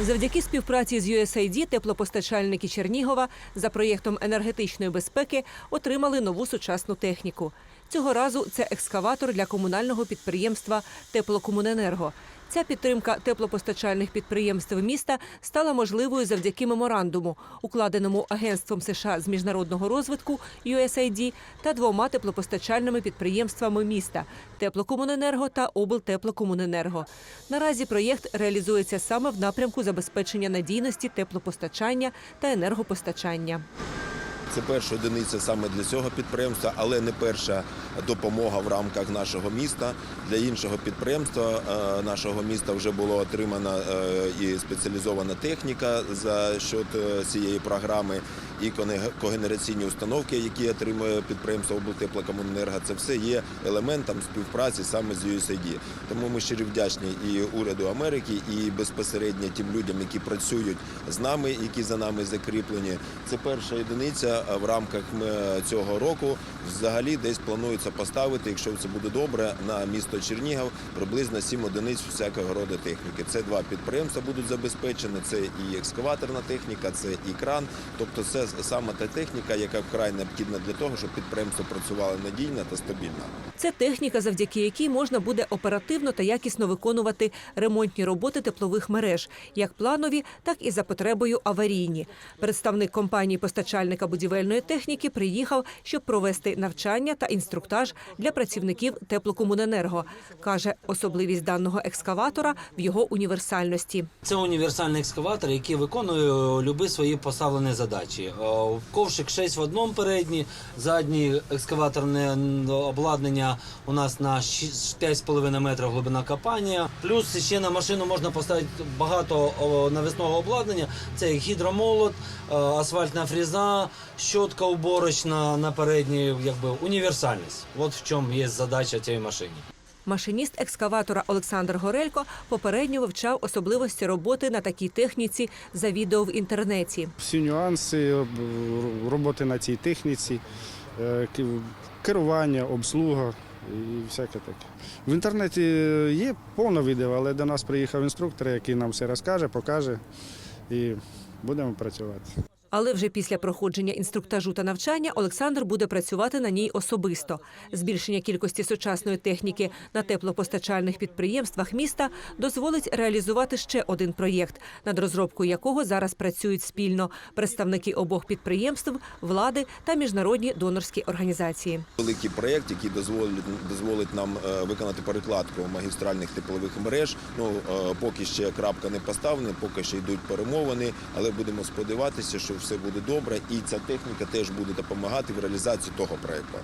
Завдяки співпраці з USAID теплопостачальники Чернігова за проєктом енергетичної безпеки отримали нову сучасну техніку. Цього разу це екскаватор для комунального підприємства Теплокомуненерго. Ця підтримка теплопостачальних підприємств міста стала можливою завдяки меморандуму, укладеному Агентством США з міжнародного розвитку USAID та двома теплопостачальними підприємствами міста Теплокомуненерго та Облтеплокомуненерго. Наразі проєкт реалізується саме в напрямку забезпечення надійності теплопостачання та енергопостачання. Це перша одиниця саме для цього підприємства, але не перша допомога в рамках нашого міста. Для іншого підприємства е, нашого міста вже була отримана е, і спеціалізована техніка за счет е, цієї програми, і когенераційні установки, які отримує підприємство облтеплокомуненерго. Це все є елементом співпраці саме з USAID. Тому ми щиро вдячні і уряду Америки, і безпосередньо тим людям, які працюють з нами, які за нами закріплені. Це перша одиниця в рамках е, цього року. Взагалі десь планується поставити, якщо це буде добре, на місто Чернігів приблизно 7 одиниць всякого роду техніки. Це два підприємства будуть забезпечені. Це і екскаваторна техніка, це і кран. Тобто, це саме та техніка, яка вкрай необхідна для того, щоб підприємство працювало надійно та стабільно. Це техніка, завдяки якій можна буде оперативно та якісно виконувати ремонтні роботи теплових мереж, як планові, так і за потребою аварійні. Представник компанії постачальника будівельної техніки приїхав, щоб провести навчання та інструктаж для працівників теплокомуненерго. каже, особливість даного екскаватора в його універсальності. Це універсальний екскаватор, який виконує любі свої поставлені задачі. Е, Ковшик 6 в одному передній, заднє екскаваторне обладнання у нас на 5,5 метрів глибина копання. Плюс ще на машину можна поставити багато о, навісного обладнання. Це гідромолот, е, асфальтна фреза, щотка уборочна на передній, якби універсальність. От в чому є задача цієї машини. Машиніст екскаватора Олександр Горелько попередньо вивчав особливості роботи на такій техніці за відео в інтернеті. всі нюанси роботи на цій техніці, е, керування, обслуга і всяке таке. В інтернеті є повне відео, але до нас приїхав інструктор, який нам все розкаже, покаже і будемо працювати. Але вже після проходження інструктажу та навчання Олександр буде працювати на ній особисто. Збільшення кількості сучасної техніки на теплопостачальних підприємствах міста дозволить реалізувати ще один проєкт, над розробкою якого зараз працюють спільно представники обох підприємств, влади та міжнародні донорські організації. Великий проєкт, який дозволить, дозволить нам е, виконати перекладку магістральних теплових мереж. Ну е, поки ще крапка не поставлена, поки ще йдуть перемовини, але будемо сподіватися, що все буде добре, і ця техніка теж буде допомагати в реалізації того проєкту.